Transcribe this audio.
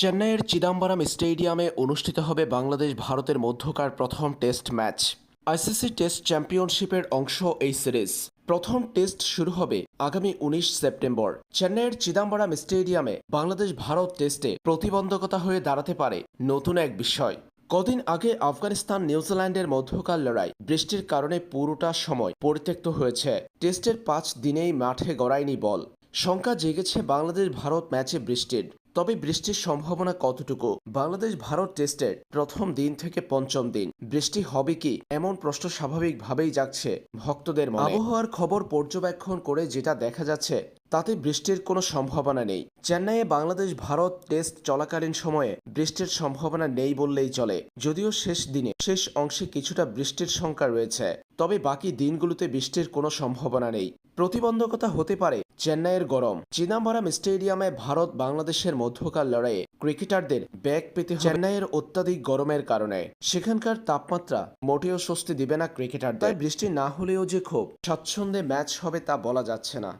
চেন্নাইয়ের চিদাম্বরম স্টেডিয়ামে অনুষ্ঠিত হবে বাংলাদেশ ভারতের মধ্যকার প্রথম টেস্ট ম্যাচ। আইসিসি টেস্ট চ্যাম্পিয়নশিপের অংশ এই সিরিজ। প্রথম টেস্ট শুরু হবে আগামী উনিশ সেপ্টেম্বর। চেন্নাইয়ের চিদাম্বরম স্টেডিয়ামে বাংলাদেশ ভারত টেস্টে প্রতিবন্ধকতা হয়ে দাঁড়াতে পারে নতুন এক বিষয়। কদিন আগে আফগানিস্তান নিউজিল্যান্ডের মধ্যকার লড়াই বৃষ্টির কারণে পুরোটা সময় পরিত্যক্ত হয়েছে। টেস্টের পাঁচ দিনেই মাঠে গড়ায়নি বল। শঙ্কা জেগেছে বাংলাদেশ ভারত ম্যাচে বৃষ্টির। তবে বৃষ্টির সম্ভাবনা কতটুকু? বাংলাদেশ ভারত টেস্টের প্রথম দিন থেকে পঞ্চম দিন। বৃষ্টি হবে কি? এমন প্রশ্ন স্বাভাবিকভাবেই জাগছে ভক্তদের আবহাওয়ার খবর পর্যবেক্ষণ করে যেটা দেখা যাচ্ছে, তাতে বৃষ্টির কোনো সম্ভাবনা নেই। চেন্নাইয়ে বাংলাদেশ ভারত টেস্ট চলাকালীন সময়ে বৃষ্টির সম্ভাবনা নেই বললেই চলে। যদিও শেষ দিনে, শেষ অংশে কিছুটা বৃষ্টির সংখ্যা রয়েছে। তবে বাকি দিনগুলোতে বৃষ্টির কোনো সম্ভাবনা নেই। প্রতিবন্ধকতা হতে পারে চেন্নাইয়ের গরম। চিদাম্বরম স্টেডিয়ামে ভারত বাংলাদেশের মধ্যকার লড়াইয়ে ক্রিকেটারদের ব্যাগ পেতে চেন্নাইয়ের অত্যাধিক গরমের কারণে সেখানকার তাপমাত্রা মোটেও স্বস্তি দিবে না ক্রিকেটার বৃষ্টি না হলেও যে খুব স্বচ্ছন্দে ম্যাচ হবে তা বলা যাচ্ছে না।